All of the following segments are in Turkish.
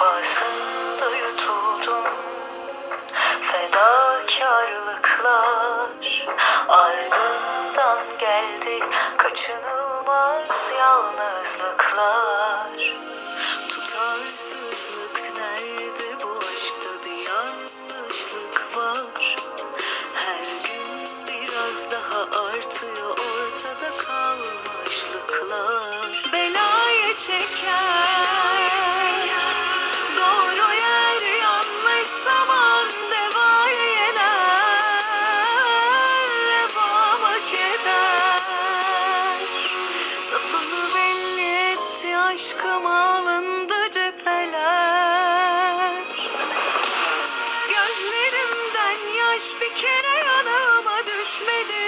arasında yutuldum Fedakarlıklar. Ardından geldi Kaçınılmaz yalnızlıklar. Tutarsızlık nerede? Bu aşkta bir yanlışlık var. Her gün biraz daha artıyor aşkım alındı cepheler. Gözlerimden yaş bir kere yanıma düşmedi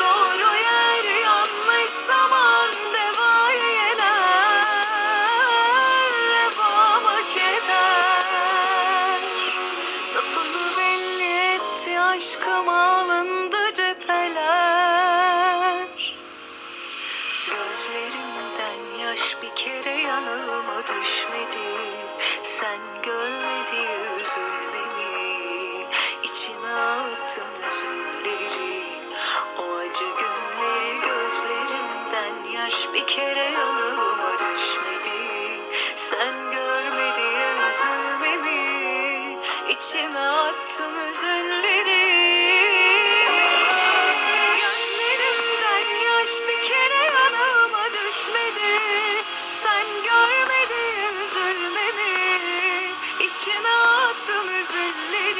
Doğru yer yanlış zaman devayı yener Revama keder. Sapını belli etti alındı cepheler. Gözlerimden yaş bir kere yanıma düşmedi attım üzünleri Gönlümden yaş bir kere yanıma düşmedi. Sen görmedin üzülmemi. İçime attım üzünleri